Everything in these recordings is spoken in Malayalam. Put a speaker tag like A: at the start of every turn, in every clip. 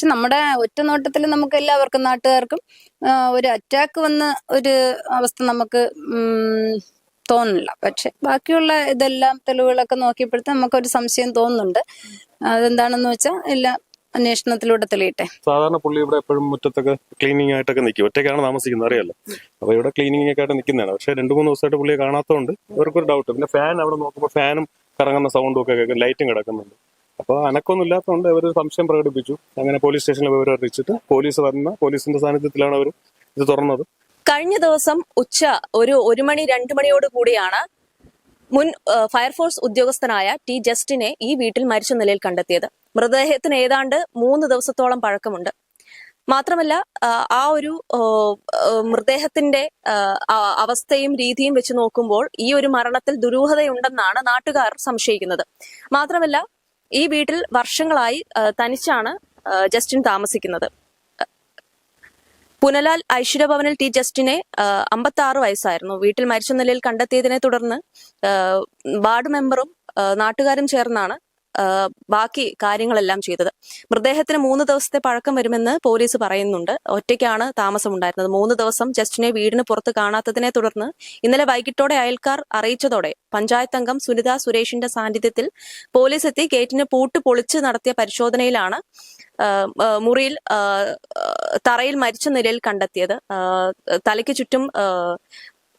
A: പക്ഷെ നമ്മുടെ ഒറ്റ നോട്ടത്തിൽ നമുക്ക് എല്ലാവർക്കും നാട്ടുകാർക്കും ഒരു അറ്റാക്ക് വന്ന ഒരു അവസ്ഥ നമുക്ക് തോന്നില്ല. പക്ഷെ ബാക്കിയുള്ള ഇതെല്ലാം തെളിവുകളൊക്കെ നോക്കിയപ്പോഴത്തെ നമുക്കൊരു സംശയം തോന്നുന്നുണ്ട്. അതെന്താണെന്ന് വെച്ചാൽ എല്ലാം അന്വേഷണത്തിലൂടെ തെളിയട്ടെ.
B: സാധാരണ പുള്ളി ഇവിടെ എപ്പോഴും മുറ്റത്തൊക്കെ ക്ലീനിങ് ആയിട്ടൊക്കെ നിൽക്കും ഒറ്റയ്ക്കാണ് താമസിക്കുന്നത് അറിയാലോ. അപ്പൊ ഇവിടെ ക്ലീനിങ് ഒക്കെ ആയിട്ട് നിൽക്കുന്നതാണ് പക്ഷെ രണ്ടു മൂന്ന് ദിവസമായിട്ട് പുള്ളിയെ കാണാത്തതുകൊണ്ട് ഇവർക്കൊരു ഡൗട്ട് പിന്നെ ഫാൻ അവിടെ നോക്കുമ്പോൾ ഫാനും കറങ്ങുന്ന സൗണ്ടും ഒക്കെ ലൈറ്റും കിടക്കുന്നുണ്ട്. അപ്പോൾ അനക്കൊന്നും ഇല്ലാത്തതുകൊണ്ട് അവർ സംശയം പ്രകടിപ്പിച്ചു. അങ്ങനെ പോലീസ് സ്റ്റേഷനിൽ വിവരം അറിയിച്ചിട്ട് പോലീസ് വന്ന പോലീസിന്റെ സാന്നിധ്യത്തിലാണ് അവർ ഇത് തുറന്നത്.
C: കഴിഞ്ഞ ദിവസം ഉച്ച ഒരു ഒരു മണി രണ്ടു മണിയോട് കൂടിയാണ് മുൻ ഫയർഫോഴ്സ് ഉദ്യോഗസ്ഥനായ ടി ജസ്റ്റിനെ ഈ വീട്ടിൽ മരിച്ച നിലയിൽ കണ്ടെത്തിയത്. മൃതദേഹത്തിന് ഏതാണ്ട് മൂന്ന് ദിവസത്തോളം പഴക്കമുണ്ട്. മാത്രമല്ല ആ, ഒരു മൃതദേഹത്തിന്റെ അവസ്ഥയും രീതിയും വെച്ച് നോക്കുമ്പോൾ ഈ ഒരു മരണത്തിൽ ദുരൂഹതയുണ്ടെന്നാണ് നാട്ടുകാർ സംശയിക്കുന്നത്. മാത്രമല്ല ഈ വീട്ടിൽ വർഷങ്ങളായി തനിച്ചാണ് ജസ്റ്റിൻ താമസിക്കുന്നത്. പുനലാൽ ഐശ്വര്യഭവനിൽ ടി ജസ്റ്റിനെ അമ്പത്തി ആറ് വയസ്സായിരുന്നു. വീട്ടിൽ മരിച്ച നിലയിൽ കണ്ടെത്തിയതിനെ തുടർന്ന് വാർഡ് മെമ്പറും നാട്ടുകാരും ചേർന്നാണ് ബാക്കി കാര്യങ്ങളെല്ലാം ചെയ്തത്. മൃതദേഹത്തിന് മൂന്ന് ദിവസത്തെ പഴക്കം വരുമെന്ന് പോലീസ് പറയുന്നുണ്ട്. ഒറ്റയ്ക്കാണ് താമസമുണ്ടായിരുന്നത്. മൂന്ന് ദിവസം ജസ്റ്റിനെ വീടിന് പുറത്ത് കാണാത്തതിനെ തുടർന്ന് ഇന്നലെ വൈകിട്ടോടെ അയൽക്കാർ അറിയിച്ചതോടെ പഞ്ചായത്ത് അംഗം സുനിത സുരേഷിന്റെ സാന്നിധ്യത്തിൽ പോലീസ് എത്തി. ഗേറ്റിന് പൂട്ട് പൊളിച്ച് നടത്തിയ പരിശോധനയിലാണ് മുറിയിൽ തറയിൽ മരിച്ച നിലയിൽ കണ്ടെത്തിയത്. തലയ്ക്ക് ചുറ്റും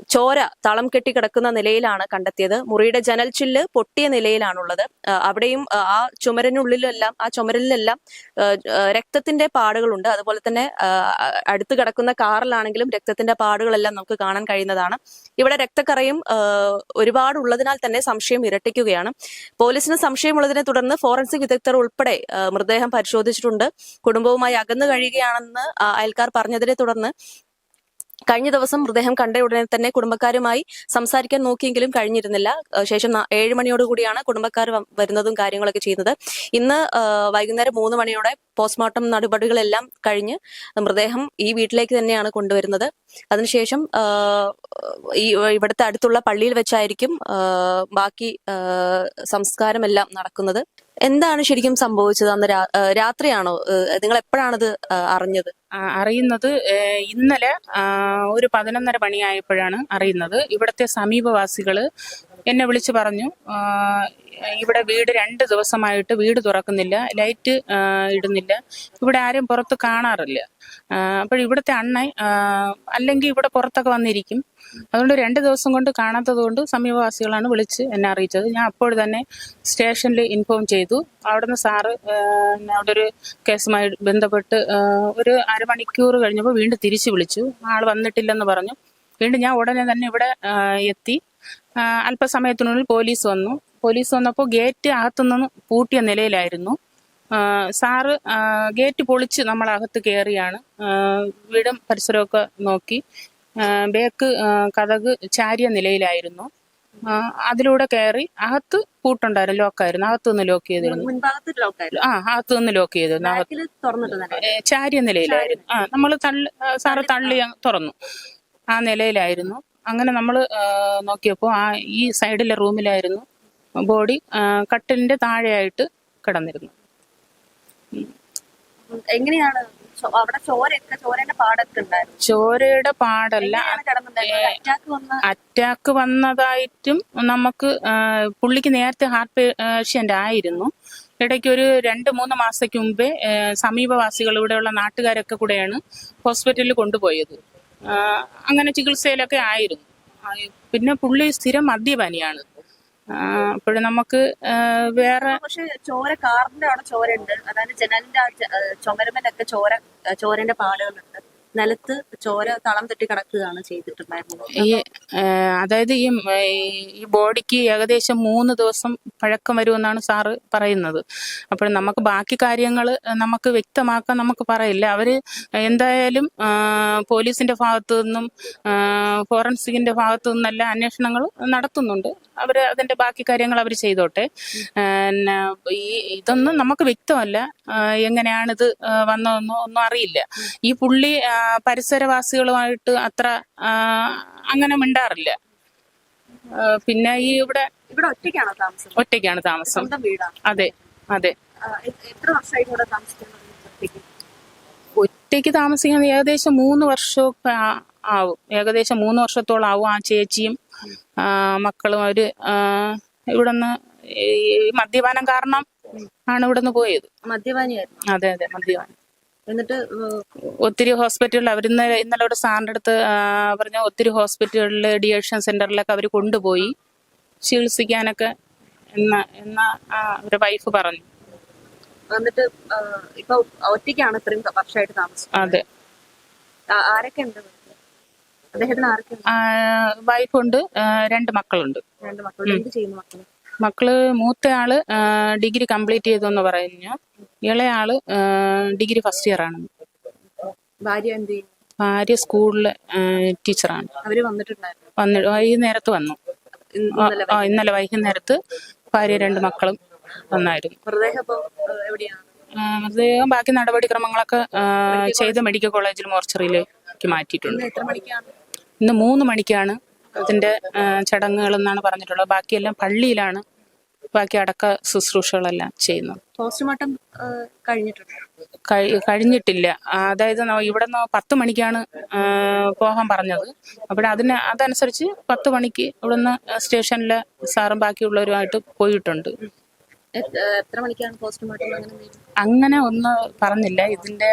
C: ചോര തളം കെട്ടി കിടക്കുന്ന നിലയിലാണ് കണ്ടെത്തിയത്. മുറിയുടെ ജനൽ ചില്ല് പൊട്ടിയ നിലയിലാണുള്ളത്. അവിടെയും ആ, ചുമരനുള്ളിലെല്ലാം ആ ചുമരിലെല്ലാം ആ, ആ, രക്തത്തിന്റെ പാടുകളുണ്ട്. അതുപോലെ തന്നെ അടുത്ത് കിടക്കുന്ന കാറിലാണെങ്കിലും രക്തത്തിന്റെ പാടുകളെല്ലാം നമുക്ക് കാണാൻ കഴിയുന്നതാണ്. ഇവിടെ രക്തക്കറയും ഒരുപാട് ഉള്ളതിനാൽ തന്നെ സംശയം ഇരട്ടിക്കുകയാണ്. പോലീസിന് സംശയമുള്ളതിനെ തുടർന്ന് ഫോറൻസിക് വിദഗ്ധർ ഉൾപ്പെടെ മൃതദേഹം പരിശോധിച്ചിട്ടുണ്ട്. കുടുംബവുമായി അകന്നു കഴിയുകയാണെന്ന് അയൽക്കാർ പറഞ്ഞതിനെ തുടർന്ന് കഴിഞ്ഞ ദിവസം മൃതദേഹം കണ്ട ഉടനെ തന്നെ കുടുംബക്കാരുമായി സംസാരിക്കാൻ നോക്കിയെങ്കിലും കഴിഞ്ഞിരുന്നില്ല. ശേഷം ഏഴ് മണിയോടുകൂടിയാണ് കുടുംബക്കാർ വരുന്നതും കാര്യങ്ങളൊക്കെ ചെയ്യുന്നത്. ഇന്ന് വൈകുന്നേരം മൂന്ന് മണിയോടെ പോസ്റ്റ്മോർട്ടം നടപടികളെല്ലാം കഴിഞ്ഞ് മൃതദേഹം ഈ വീട്ടിലേക്ക് തന്നെയാണ് കൊണ്ടുവരുന്നത്. അതിനുശേഷം ഈ ഇവിടുത്തെ അടുത്തുള്ള പള്ളിയിൽ വെച്ചായിരിക്കും ബാക്കി സംസ്കാരമെല്ലാം നടക്കുന്നത്. എന്താണ് ശരിക്കും സംഭവിച്ചത് അന്ന് രാത്രിയാണോ? നിങ്ങൾ എപ്പോഴാണത് അറിഞ്ഞത്?
D: അറിയുന്നത് ഇന്നലെ ഒരു പതിനൊന്നര മണിയായപ്പോഴാണ് അറിയുന്നത്. ഇവിടുത്തെ സമീപവാസികൾ എന്നെ വിളിച്ചു പറഞ്ഞു ഇവിടെ വീട് രണ്ട് ദിവസമായിട്ട് വീട് തുറക്കുന്നില്ല ലൈറ്റ് ഇടുന്നില്ല. ഇവിടെ ആരും പുറത്ത് കാണാറില്ല. അപ്പോൾ ഇവിടുത്തെ അണ്ണൻ അല്ലെങ്കിൽ ഇവിടെ പുറത്തൊക്കെ വന്നിരിക്കും. അതുകൊണ്ട് രണ്ട് ദിവസം കൊണ്ട് കാണാത്തത് കൊണ്ട് സമീപവാസികളാണ് വിളിച്ച് എന്നെ അറിയിച്ചത്. ഞാൻ അപ്പോൾ തന്നെ സ്റ്റേഷനിൽ ഇൻഫോം ചെയ്തു. അവിടുന്ന് സാറ് അവിടെ ഒരു കേസുമായി ബന്ധപ്പെട്ട് ഒരു അരമണിക്കൂർ കഴിഞ്ഞപ്പോൾ വീണ്ടും തിരിച്ചു വിളിച്ചു. ആൾ വന്നിട്ടില്ലെന്ന് പറഞ്ഞു. വീണ്ടും ഞാൻ ഉടനെ തന്നെ ഇവിടെ എത്തി. അല്പസമയത്തിനുള്ളിൽ പോലീസ് വന്നു. പോലീസ് വന്നപ്പോൾ ഗേറ്റ് അകത്തുനിന്ന് പൂട്ടിയ നിലയിലായിരുന്നു. സാറ് ഗേറ്റ് പൊളിച്ച് നമ്മൾ അകത്ത് കയറിയാണ് വീടും പരിസരമൊക്കെ നോക്കി. ബേക്ക് കഥക് ചാരിയ നിലയിലായിരുന്നു. അതിലൂടെ കയറി അകത്ത് പൂട്ടുണ്ടായിരുന്നു ലോക്കായിരുന്നു. അകത്ത് നിന്ന് ലോക്ക് ചെയ്തിരുന്നു. ആ അകത്ത് നിന്ന് ലോക്ക് ചെയ്തിരുന്നു ചാരിയ നിലയിലായിരുന്നു. ആ നമ്മൾ തള്ളി സാറ് തള്ളി തുറന്നു. ആ നിലയിലായിരുന്നു. അങ്ങനെ നമ്മൾ നോക്കിയപ്പോൾ ആ ഈ സൈഡിലെ റൂമിലായിരുന്നു ബോഡി കട്ടിലിന്റെ താഴെയായിട്ട് കിടന്നിരുന്നു.
C: എങ്ങനെയാണ്? അവിടെ ചോരയൊക്കെ ചോരയുടെ പാടൊക്കെ ഉണ്ടായിരുന്നു
D: ചോരയുടെ പാടല്ല.
C: അറ്റാക്ക് വന്ന
D: അറ്റാക്ക് വന്നതായിട്ടും നമുക്ക് പുള്ളിക്ക് നേരത്തെ ഹാർട്ട് പേഷ്യന്റ് ആയിരുന്നു. ഇടയ്ക്ക് ഒരു രണ്ട് മൂന്ന് മാസത്തേക്ക് മുമ്പേ സമീപവാസികൾ ഇവിടെയുള്ള നാട്ടുകാരൊക്കെ കൂടെയാണ് ഹോസ്പിറ്റലിൽ കൊണ്ടുപോയത്. അങ്ങനെ ചികിത്സയിലൊക്കെ ആയിരുന്നു. പിന്നെ പുള്ളി സ്ഥിരം മദ്യപാനിയാണ്. അപ്പോഴും നമുക്ക് വേറെ
C: പക്ഷെ ചോര കാറിന്റെ അവിടെ ചോര ഉണ്ട് അതായത് ജനലിന്റെ ചുമരുമലൊക്കെ ചോര ചോരന്റെ പാടുകളുണ്ട്. നിലത്ത് ചോര തളം തെറ്റി കിടക്കുകയാണ് ചെയ്തിട്ടുണ്ടായിരുന്നത്.
D: ഈ അതായത് ഈ ഈ ബോഡിക്ക് ഏകദേശം മൂന്ന് ദിവസം പഴക്കം വരുമെന്നാണ് സാറ് പറയുന്നത്. അപ്പോൾ നമുക്ക് ബാക്കി കാര്യങ്ങൾ നമുക്ക് വ്യക്തമാക്കാൻ നമുക്ക് പറയില്ല. അവർ എന്തായാലും പോലീസിന്റെ ഭാഗത്തു നിന്നും ഫോറൻസിക്കിന്റെ ഭാഗത്തു നിന്നെല്ലാം അന്വേഷണങ്ങൾ നടത്തുന്നുണ്ട്. അവർ അതിന്റെ ബാക്കി കാര്യങ്ങൾ അവർ ചെയ്തോട്ടെ. ഈ ഇതൊന്നും നമുക്ക് വ്യക്തമല്ല എങ്ങനെയാണിത് വന്നതെന്നോ ഒന്നും അറിയില്ല. ഈ പുള്ളി പരിസരവാസികളുമായിട്ട് അത്ര അങ്ങനെ മിണ്ടാറില്ല. പിന്നെ ഈ ഇവിടെ
C: ഇവിടെ ഒറ്റയ്ക്കാണോ താമസം?
D: ഒറ്റയ്ക്കാണ് താമസം. അതെ അതെ.
C: എത്ര ഇവിടെ ഒറ്റയ്ക്ക്
D: താമസിക്കുന്നത് ഏകദേശം മൂന്ന് വർഷമൊക്കെ ആവും. ഏകദേശം മൂന്ന് വർഷത്തോളം ആവും ആ ചേച്ചിയും മക്കളും അവർ ഇവിടെ നിന്ന് ഈ മദ്യപാനം കാരണം ആണ് ഇവിടെ നിന്ന് പോയത്.
C: മദ്യപാനിയായിരുന്നു.
D: അതെ അതെ മദ്യപാനം.
C: എന്നിട്ട്
D: ഒത്തിരി ഹോസ്പിറ്റലിൽ അവർ ഇന്നലെ ഒരു സാറിന്റെ അടുത്ത് പറഞ്ഞ ഒത്തിരി ഹോസ്പിറ്റലുകളിൽ ഡിയേഷൻ സെന്ററിലൊക്കെ അവർ കൊണ്ടുപോയി ചികിത്സിക്കാനൊക്കെ എന്ന എന്ന അവരുടെ വൈഫ് പറഞ്ഞു.
C: എന്നിട്ട് ഇപ്പൊ ഒറ്റയ്ക്കാണ് ഇത്രയും വർഷമായിട്ട് താമസിക്കുന്നത്.
D: അതെ.
C: ആരൊക്കെ ഉണ്ട്? അദ്ദേഹത്തിന് ആരൊക്കെ ഉണ്ട്?
D: വൈഫുണ്ട് രണ്ട് മക്കളുണ്ട്.
C: രണ്ട് മക്കളുണ്ട്. എന്ത് ചെയ്യുന്നു മക്കൾ?
D: മക്കൾ മൂത്തയാൾ ആൾ ഡിഗ്രി കംപ്ലീറ്റ് ചെയ്തു എന്ന് പറഞ്ഞു. ഇളയാൾ ഡിഗ്രി ഫസ്റ്റ് ഇയർ ആണ്.
C: ഭാര്യ എന്ത്
D: ഭാര്യ സ്കൂളിലെ ടീച്ചറാണ്.
C: അവർ വന്നിട്ടുണ്ടായിരുന്നു?
D: വന്ന് വൈകുന്നേരത്ത് വന്നു. ആ,
C: ഇന്നലെ
D: വൈകുന്നേരത്ത് ഭാര്യ രണ്ട് മക്കളും വന്നായിരുന്നു.
C: മൃതദേഹം ഇപ്പൊ എവിടെയാണ്?
D: ആ, മൃതദേഹം ബാക്കി നടപടിക്രമങ്ങളൊക്കെ ആ, ചെയ്ത് മെഡിക്കൽ കോളേജിൽ മോർച്ചറിയിലേക്ക് മാറ്റിയിട്ടുണ്ട്.
C: ഇന്ന് എത്ര മണിക്കാണ്?
D: ഇന്ന് മൂന്ന് മണിക്കാണ് അതിന്റെ ചടങ്ങുകൾ എന്നാണ് പറഞ്ഞിട്ടുള്ളത്. ബാക്കിയെല്ലാം പള്ളിയിലാണ്. ബാക്കി അടക്ക ശുശ്രൂഷകളെല്ലാം ചെയ്യുന്നത്.
C: പോസ്റ്റ്മോർട്ടം കഴിഞ്ഞിട്ടുണ്ട്?
D: കഴിഞ്ഞിട്ടില്ല. അതായത് ഇവിടെ നിന്ന് പത്ത് മണിക്കാണ് പോകാൻ പറഞ്ഞത്. അപ്പോൾ അതിന് അതനുസരിച്ച് പത്ത് മണിക്ക് ഇവിടുന്ന് സ്റ്റേഷനിലെ സാറും ബാക്കിയുള്ളവരുമായിട്ട് പോയിട്ടുണ്ട്.
C: എത്ര മണിക്കാണ് പോസ്റ്റ്മോർട്ടം അങ്ങനെ
D: ഒന്ന് പറഞ്ഞില്ല. ഇതിന്റെ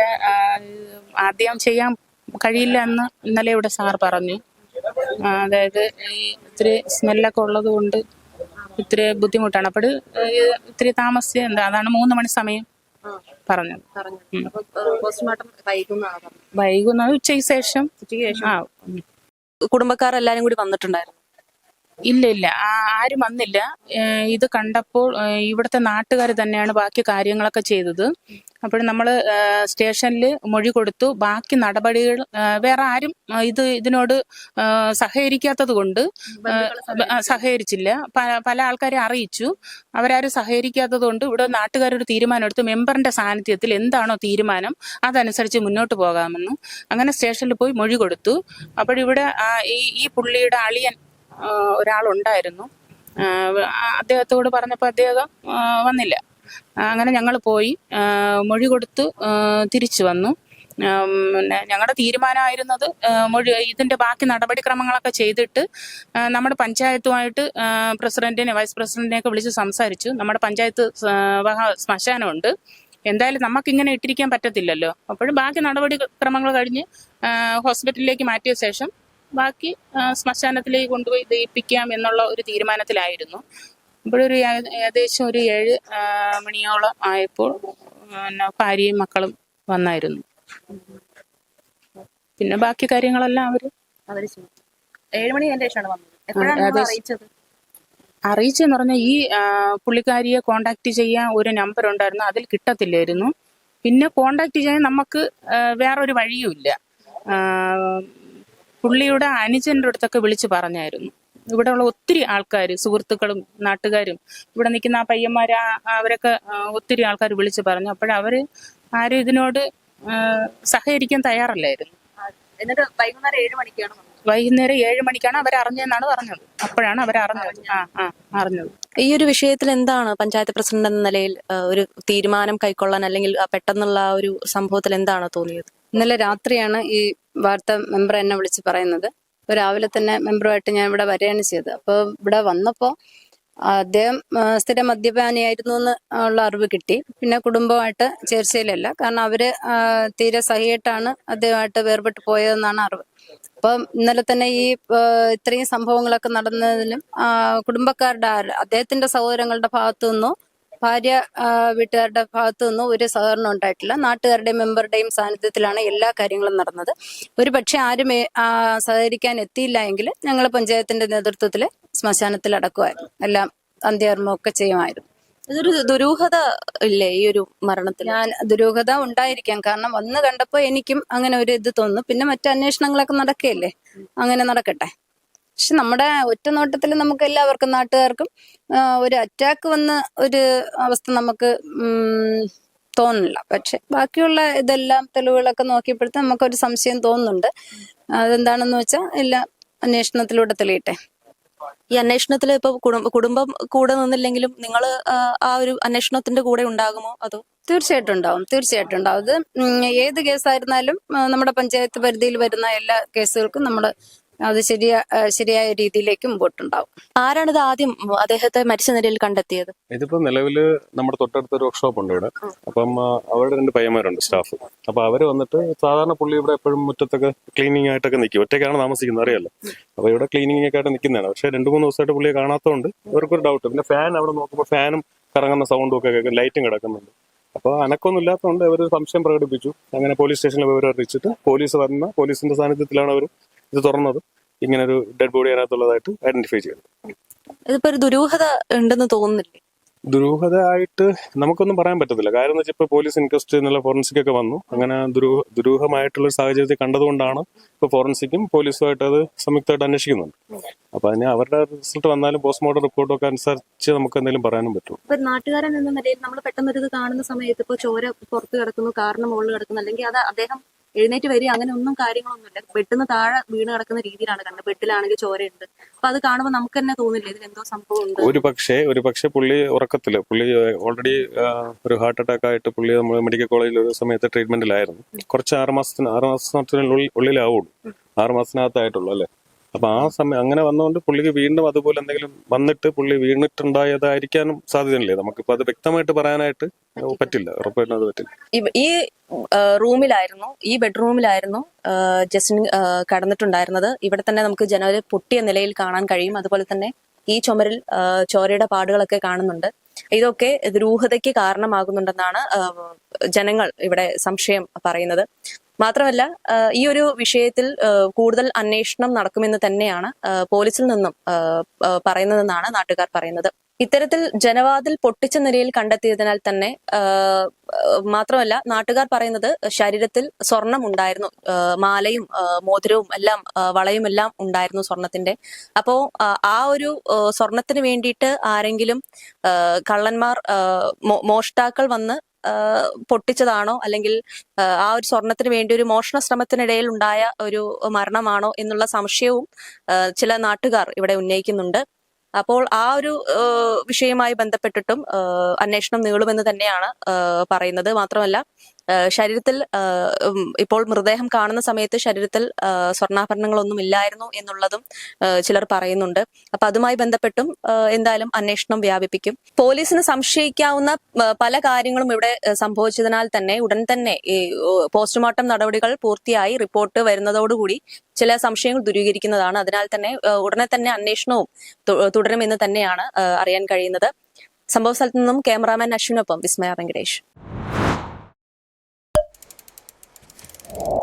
D: ആദ്യം ചെയ്യാൻ കഴിയില്ല എന്ന് ഇന്നലെ ഇവിടെ സാർ പറഞ്ഞു. അതായത് ഈ ഇത്തിരി സ്മെല്ലൊക്കെ ഉള്ളത് കൊണ്ട് ഇത്തിരി ബുദ്ധിമുട്ടാണ്. അപ്പോൾ ഇത്തിരി താമസിച്ച് എന്താ അതാണ് മൂന്ന് മണി സമയം പറഞ്ഞത്. വൈകുന്നത് ഉച്ചയ്ക്ക് ശേഷം.
C: ഉച്ചയ്ക്ക് ശേഷം.
D: ആ ഉം.
C: കുടുംബക്കാർ എല്ലാരും കൂടി വന്നിട്ടുണ്ടായിരുന്നു?
D: ഇല്ല ഇല്ല. ആരും വന്നില്ല. ഇത് കണ്ടപ്പോൾ ഇവിടുത്തെ നാട്ടുകാർ തന്നെയാണ് ബാക്കി കാര്യങ്ങളൊക്കെ ചെയ്തത്. അപ്പോൾ നമ്മൾ സ്റ്റേഷനിൽ മൊഴി കൊടുത്തു. ബാക്കി നടപടികൾ വേറെ ആരും ഇത് ഇതിനോട് സഹകരിക്കാത്തത് കൊണ്ട് സഹകരിച്ചില്ല. പല ആൾക്കാരെ അറിയിച്ചു. അവരാരും സഹകരിക്കാത്തത് കൊണ്ട് ഇവിടെ നാട്ടുകാരൊരു തീരുമാനം എടുത്തു മെമ്പറിന്റെ സാന്നിധ്യത്തിൽ എന്താണോ തീരുമാനം അതനുസരിച്ച് മുന്നോട്ട് പോകാമെന്ന്. അങ്ങനെ സ്റ്റേഷനിൽ പോയി മൊഴി കൊടുത്തു. അപ്പോഴിവിടെ ഈ ഈ പുള്ളിയുടെ അളിയൻ ഒരാളുണ്ടായിരുന്നു. അദ്ദേഹത്തോട് പറഞ്ഞപ്പോൾ അദ്ദേഹം വന്നില്ല. അങ്ങനെ ഞങ്ങൾ പോയി. മൊഴി കൊടുത്ത് തിരിച്ചു വന്നു. പിന്നെ ഞങ്ങളുടെ തീരുമാനമായിരുന്നത് മൊഴി ഇതിന്റെ ബാക്കി നടപടിക്രമങ്ങളൊക്കെ ചെയ്തിട്ട് നമ്മുടെ പഞ്ചായത്തുമായിട്ട് പ്രസിഡന്റിനെ വൈസ് പ്രസിഡന്റിനെയൊക്കെ വിളിച്ച് സംസാരിച്ചു. നമ്മുടെ പഞ്ചായത്ത് ശ്മശാനമുണ്ട്. എന്തായാലും നമുക്കിങ്ങനെ ഇട്ടിരിക്കാൻ പറ്റത്തില്ലല്ലോ. അപ്പോഴും ബാക്കി നടപടിക്രമങ്ങൾ കഴിഞ്ഞ് ഹോസ്പിറ്റലിലേക്ക് മാറ്റിയ ശേഷം ബാക്കി ശ്മശാനത്തിലേക്ക് കൊണ്ടുപോയി ദയിപ്പിക്കാം എന്നുള്ള ഒരു തീരുമാനത്തിലായിരുന്നു. ഒരു ഏകദേശം ഒരു ഏഴ് മണിയോളം ആയപ്പോൾ പിന്നെ ഭാര്യയും മക്കളും വന്നായിരുന്നു. പിന്നെ ബാക്കി കാര്യങ്ങളെല്ലാം അവർ.
C: ഏഴ് മണി ശേഷമാണ് വന്നത്.
D: അറിയിച്ചെന്ന് പറഞ്ഞാൽ ഈ പുള്ളിക്കാരിയെ കോണ്ടാക്ട് ചെയ്യാൻ ഒരു നമ്പർ ഉണ്ടായിരുന്നു. അതിൽ കിട്ടത്തില്ലായിരുന്നു. പിന്നെ കോണ്ടാക്ട് ചെയ്യാൻ നമുക്ക് വേറൊരു വഴിയുമില്ല. പുള്ളിയുടെ അനുജന്റെ അടുത്തൊക്കെ വിളിച്ച് പറഞ്ഞായിരുന്നു. ഇവിടെയുള്ള ഒത്തിരി ആൾക്കാർ സുഹൃത്തുക്കളും നാട്ടുകാരും ഇവിടെ നിൽക്കുന്ന ആ പയ്യന്മാർ അവരൊക്കെ ഒത്തിരി ആൾക്കാർ വിളിച്ച് പറഞ്ഞു. അപ്പോഴവർ ആരും ഇതിനോട് സഹകരിക്കാൻ തയ്യാറല്ലായിരുന്നു.
C: എന്നിട്ട് വൈകുന്നേരം ഏഴ് മണിക്കാണ്
D: വൈകുന്നേരം ഏഴ് മണിക്കാണ് അവരറിഞ്ഞതെന്നാണ് പറഞ്ഞത്. അപ്പോഴാണ് അവർ ആ ആ അറിഞ്ഞത്.
C: ഈ ഒരു വിഷയത്തിൽ എന്താണ് പഞ്ചായത്ത് പ്രസിഡന്റ് എന്ന നിലയിൽ ഒരു തീരുമാനം കൈക്കൊള്ളാൻ അല്ലെങ്കിൽ ആ പെട്ടെന്നുള്ള ആ ഒരു സംഭവത്തിൽ എന്താണ് തോന്നിയത്?
A: ഇന്നലെ രാത്രിയാണ് ഈ വാർത്ത മെമ്പർ എന്നെ വിളിച്ച് പറയുന്നത്. രാവിലെ തന്നെ മെമ്പറുമായിട്ട് ഞാൻ ഇവിടെ വരികയാണ് ചെയ്തത്. അപ്പോൾ ഇവിടെ വന്നപ്പോൾ അദ്ദേഹം സ്ഥിര മദ്യപാനിയായിരുന്നു എന്ന് ഉള്ള അറിവ് കിട്ടി. പിന്നെ കുടുംബമായിട്ട് ചേർച്ചയിലല്ല. കാരണം അവർ തീരെ സഹിയായിട്ടാണ് അദ്ദേഹമായിട്ട് വേർപെട്ട് പോയതെന്നാണ് അറിവ്. അപ്പം ഇന്നലെ തന്നെ ഈ ഇത്രയും സംഭവങ്ങളൊക്കെ നടന്നതിലും കുടുംബക്കാരുടെ അദ്ദേഹത്തിന്റെ സഹോദരങ്ങളുടെ ഭാഗത്തു നിന്നോ ഭാര്യ വീട്ടുകാരുടെ ഭാഗത്തു നിന്നും ഒരു സഹകരണം ഉണ്ടായിട്ടില്ല. നാട്ടുകാരുടെയും മെമ്പറുടെയും സാന്നിധ്യത്തിലാണ് എല്ലാ കാര്യങ്ങളും നടന്നത്. ഒരു പക്ഷെ ആരും സഹകരിക്കാൻ എത്തിയില്ല എങ്കിൽ ഞങ്ങൾ പഞ്ചായത്തിന്റെ നേതൃത്വത്തിൽ ശ്മശാനത്തിൽ അടക്കുമായിരുന്നു. എല്ലാം അന്ത്യകർമ്മമൊക്കെ ചെയ്യുമായിരുന്നു.
C: ഇതൊരു ദുരൂഹത ഇല്ലേ ഈ ഒരു മരണത്തിൽ
A: ഞാൻ ദുരൂഹത ഉണ്ടായിരിക്കാം. കാരണം വന്ന് കണ്ടപ്പോൾ എനിക്കും അങ്ങനെ ഒരു ഇത് തോന്നുന്നു. പിന്നെ മറ്റു അന്വേഷണങ്ങളൊക്കെ നടക്കുകയല്ലേ അങ്ങനെ നടക്കട്ടെ. പക്ഷെ നമ്മുടെ ഒറ്റ നോട്ടത്തിൽ നമുക്ക് എല്ലാവർക്കും നാട്ടുകാർക്കും ഒരു അറ്റാക്ക് വന്ന ഒരു അവസ്ഥ നമുക്ക് തോന്നില്ല. പക്ഷെ ബാക്കിയുള്ള ഇതെല്ലാം തെളിവുകളൊക്കെ നോക്കിയപ്പോഴത്തെ നമുക്കൊരു സംശയം തോന്നുന്നുണ്ട്. അതെന്താണെന്ന് വെച്ചാൽ എല്ലാ അന്വേഷണത്തിലൂടെ തെളിയട്ടെ.
C: ഈ അന്വേഷണത്തിൽ ഇപ്പൊ കുടുംബ കുടുംബം കൂടെ നിന്നില്ലെങ്കിലും നിങ്ങൾ ആ ഒരു അന്വേഷണത്തിന്റെ കൂടെ ഉണ്ടാകുമോ അതോ?
A: തീർച്ചയായിട്ടും ഉണ്ടാവും. തീർച്ചയായിട്ടും ഉണ്ടാവും. അത് ഏത് കേസായിരുന്നാലും നമ്മുടെ പഞ്ചായത്ത് പരിധിയിൽ വരുന്ന എല്ലാ കേസുകൾക്കും നമ്മൾ അത് ശരിയാ ശരിയായ രീതിയിലേക്ക് മുമ്പോട്ടുണ്ടാവും
C: ആരാണിത് ആദ്യം അദ്ദേഹത്തെ മരിച്ച നിലയിൽ കണ്ടെത്തിയത്?
B: ഇതിപ്പോ നിലവിൽ നമ്മുടെ തൊട്ടടുത്ത ഒരു വർക്ക്ഷോപ്പ് ഉണ്ട് ഇവിടെ. അപ്പം അവരുടെ രണ്ട് പയ്യന്മാരുണ്ട് സ്റ്റാഫ് അപ്പൊ അവർ വന്നിട്ട് സാധാരണ പുള്ളി ഇവിടെ എപ്പോഴും മുറ്റത്തൊക്കെ ക്ലീനിങ് ആയിട്ടൊക്കെ നിൽക്കും ഒറ്റയ്ക്കാണ് താമസിക്കുന്നത് അറിയാലോ? അപ്പൊ ഇവിടെ ക്ലീനിങ് ഒക്കെ ആയിട്ട് നിൽക്കുന്നതാണ് പക്ഷെ രണ്ടു മൂന്ന് ദിവസമായിട്ട് പുള്ളിയെ കാണാത്തതുകൊണ്ട് ഇവർക്കൊരു ഡൗട്ട് പിന്നെ ഫാൻ അവിടെ നോക്കുമ്പോൾ ഫാനും കറങ്ങുന്ന സൗണ്ടും ഒക്കെ കേൾക്കും ലൈറ്റും കിടക്കുന്നുണ്ട്. അപ്പോൾ അനക്കൊന്നും ഇല്ലാത്തതുകൊണ്ട് അവർ സംശയം പ്രകടിപ്പിച്ചു. അങ്ങനെ പോലീസ് സ്റ്റേഷനിൽ വിവരം അറിയിച്ചിട്ട് പോലീസ് വന്ന പോലീസിന്റെ സാന്നിധ്യത്തിലാണ് അവർ ഇത് തുറന്നത്. ഇങ്ങനെ ഒരു ഡെഡ് ബോഡി അതിനകത്തുള്ളതായിട്ട് ഐഡന്റിഫൈ ചെയ്തത്
C: ഇതിപ്പോ ഒരു ദുരൂഹത ഉണ്ടെന്ന് തോന്നുന്നില്ലേ?
B: ദുരൂഹത ആയിട്ട് നമുക്കൊന്നും പറയാൻ പറ്റത്തില്ല. കാര്യം എന്ന് വെച്ചാൽ ഇപ്പൊ പോലീസ് ഇൻക്വസ്റ്റ് എന്നുള്ള ഫോറൻസിക് ഒക്കെ വന്നു. അങ്ങനെ ദുരൂഹ ദുരൂഹമായിട്ടുള്ള ഒരു സാഹചര്യത്തിൽ കണ്ടതുകൊണ്ടാണ് ഇപ്പൊ ഫോറൻസിക്കും പോലീസുമായിട്ട് അത് സംയുക്തമായിട്ട് അന്വേഷിക്കുന്നുണ്ട്. അപ്പൊ അതിന് അവരുടെ റിസൾട്ട് വന്നാലും പോസ്റ്റ്മോർട്ടം റിപ്പോർട്ട് ഒക്കെ അനുസരിച്ച് നമുക്ക് എന്തെങ്കിലും പറയാനും പറ്റും.
C: ഇപ്പൊ നാട്ടുകാരൻ എന്ന നിലയിൽ നമ്മൾ പെട്ടെന്ന് ഒരു ഇത് കാണുന്ന സമയത്ത് ഇപ്പൊ ചോര പുറത്ത് കിടക്കുന്നു കാറിന് മുകളിൽ കിടക്കുന്നു അല്ലെങ്കിൽ അത് അദ്ദേഹം എഴുന്നേറ്റ് വരിക അങ്ങനെ ഒന്നും കാര്യങ്ങളൊന്നുമില്ല. പെട്ടെന്ന് താഴെ വീണ് കിടക്കുന്ന രീതിയിലാണ്. കണ്ടത് ബെഡിലാണെങ്കിൽ ചോരയുണ്ട്. അപ്പൊ അത് കാണുമ്പോൾ നമുക്ക് തന്നെ തോന്നില്ല ഇതിൽ എന്തോ സംഭവം ഉണ്ട്?
B: ഒരു പക്ഷേ ഒരു പക്ഷേ പുള്ളി ഉറക്കത്തിൽ. പുള്ളി ഓൾറെഡി ഒരു ഹാർട്ട് അറ്റാക്ക് ആയിട്ട് പുള്ളി നമ്മൾ മെഡിക്കൽ കോളേജിൽ ഒരു സമയത്ത് ട്രീറ്റ്മെന്റിലായിരുന്നു കുറച്ച് ആറ് മാസത്തിന് ആറ് മാസത്തിനുള്ളിൽ ഉള്ളിലാവുള്ളൂ. ആറ് മാസത്തിനകത്തായിട്ടുള്ളൂ അല്ലേ? അപ്പൊ ആ സമയം അങ്ങനെ വന്നുകൊണ്ട് പുള്ളിക്ക് വീണ്ടും അതുപോലെ എന്തെങ്കിലും വന്നിട്ട് പുള്ളി വീണിട്ടുണ്ടായതായിരിക്കാനും സാധ്യതയില്ലേ. നമുക്കിപ്പോ അത് വ്യക്തമായിട്ട് പറയാനായിട്ട് പറ്റില്ല. ഉറപ്പായിട്ടും അത് പറ്റില്ല.
C: ഈ റൂമിലായിരുന്നു ഈ ബെഡ്റൂമിലായിരുന്നു ജസ്റ്റിൻ കടന്നിട്ടുണ്ടായിരുന്നത്. ഇവിടെ തന്നെ നമുക്ക് ജനൽ പൊട്ടിയ നിലയിൽ കാണാൻ കഴിയും. അതുപോലെ തന്നെ ഈ ചുമരിൽ ചോരയുടെ പാടുകളൊക്കെ കാണുന്നുണ്ട്. ഇതൊക്കെ രൂഹതയ്ക്ക് കാരണമാകുന്നുണ്ടെന്നാണ് ജനങ്ങൾ ഇവിടെ സംശയം പറയുന്നത്. മാത്രമല്ല ഈ ഒരു വിഷയത്തിൽ കൂടുതൽ അന്വേഷണം നടക്കുമെന്ന് തന്നെയാണ് പോലീസിൽ നിന്നും പറയുന്നതെന്നാണ് നാട്ടുകാർ പറയുന്നത്. ഇത്തരത്തിൽ ജനവാതിൽ പൊട്ടിച്ച നിലയിൽ കണ്ടെത്തിയതിനാൽ തന്നെ മാത്രമല്ല നാട്ടുകാർ പറയുന്നത് ശരീരത്തിൽ സ്വർണം ഉണ്ടായിരുന്നു. മാലയും മോതിരവും എല്ലാം വളയും എല്ലാം ഉണ്ടായിരുന്നു സ്വർണത്തിന്റെ. അപ്പോ ആ, ഒരു സ്വർണത്തിന് വേണ്ടിയിട്ട് ആരെങ്കിലും കള്ളന്മാർ മോഷ്ടാക്കൾ വന്ന് പൊട്ടിച്ചതാണോ? അല്ലെങ്കിൽ ആ, ഒരു സ്വർണത്തിന് വേണ്ടി ഒരു മോഷണ ശ്രമത്തിനിടയിൽ ഉണ്ടായ ഒരു മരണമാണോ എന്നുള്ള സംശയവും ചില നാട്ടുകാർ ഇവിടെ ഉന്നയിക്കുന്നുണ്ട്. അപ്പോൾ ആ ഒരു വിഷയവുമായി ബന്ധപ്പെട്ടിട്ടും അന്വേഷണം നീളുമെന്ന് തന്നെയാണ് പറയുന്നത്. മാത്രമല്ല ശരീരത്തിൽ ഇപ്പോൾ മൃതദേഹം കാണുന്ന സമയത്ത് ശരീരത്തിൽ സ്വർണാഭരണങ്ങളൊന്നും ഇല്ലായിരുന്നു എന്നുള്ളതും ചിലർ പറയുന്നുണ്ട്. അപ്പൊ അതുമായി ബന്ധപ്പെട്ടും എന്തായാലും അന്വേഷണം വ്യാപിപ്പിക്കും. പോലീസിന് സംശയിക്കാവുന്ന പല കാര്യങ്ങളും ഇവിടെ സംഭവിച്ചതിനാൽ തന്നെ ഉടൻ തന്നെ ഈ പോസ്റ്റ്മോർട്ടം നടപടികൾ പൂർത്തിയായി റിപ്പോർട്ട് വരുന്നതോടുകൂടി ചില സംശയങ്ങൾ ദൂരീകരിക്കുന്നതാണ്. അതിനാൽ തന്നെ ഉടനെ തന്നെ അന്വേഷണവും തുടരുമെന്ന് തന്നെയാണ് അറിയാൻ കഴിയുന്നത്. സംഭവ സ്ഥലത്ത് നിന്നും ക്യാമറാമാൻ അശ്വിനൊപ്പം വിസ്മയ വെങ്കടേഷ്. you